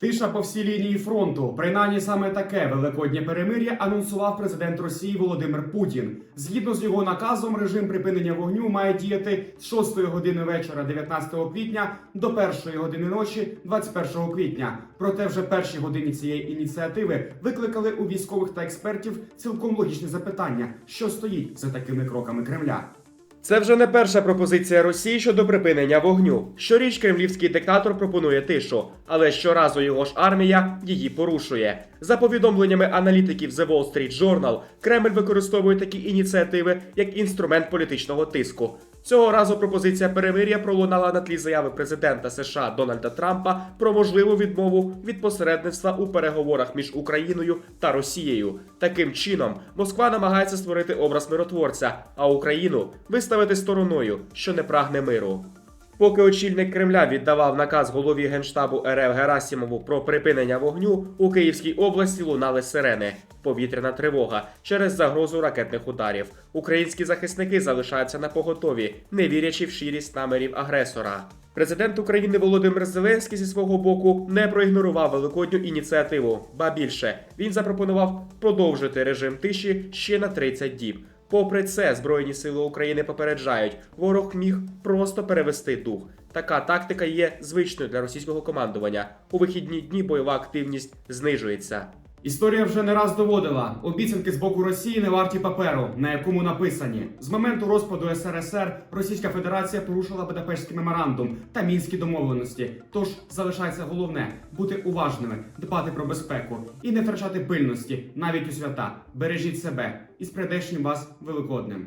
Тиша по всій лінії фронту. Принаймні саме таке великоднє перемир'я анонсував президент Росії Володимир Путін. Згідно з його наказом, режим припинення вогню має діяти з 6 години вечора 19 квітня до 1 години ночі 21 квітня. Проте вже перші годині цієї ініціативи викликали у військових та експертів цілком логічне запитання, що стоїть за такими кроками Кремля. Це вже не перша пропозиція Росії щодо припинення вогню. Щоріч кремлівський диктатор пропонує тишу, але щоразу його ж армія її порушує. За повідомленнями аналітиків The Wall Street Journal, Кремль використовує такі ініціативи як інструмент політичного тиску. Цього разу пропозиція перемир'я пролунала на тлі заяви президента США Дональда Трампа про можливу відмову від посередництва у переговорах між Україною та Росією. Таким чином, Москва намагається створити образ миротворця, а Україну виставити стороною, що не прагне миру. Поки очільник Кремля віддавав наказ голові генштабу РФ Герасімову про припинення вогню, у Київській області лунали сирени. Повітряна тривога через загрозу ракетних ударів. Українські захисники залишаються на поготові, не вірячи в щирість намірів агресора. Президент України Володимир Зеленський зі свого боку не проігнорував великодню ініціативу. Ба більше він запропонував продовжити режим тиші ще на 30 діб. Попри це, Збройні сили України попереджають, ворог міг просто перевести дух. Така тактика є звичною для російського командування. У вихідні дні бойова активність знижується. Історія вже не раз доводила. Обіцянки з боку Росії не варті паперу, на якому написані. З моменту розпаду СРСР Російська Федерація порушила Будапештський меморандум та мінські домовленості. Тож залишається головне бути уважними, дбати про безпеку і не втрачати пильності навіть у свята. Бережіть себе і з прийдешнім вас великодним.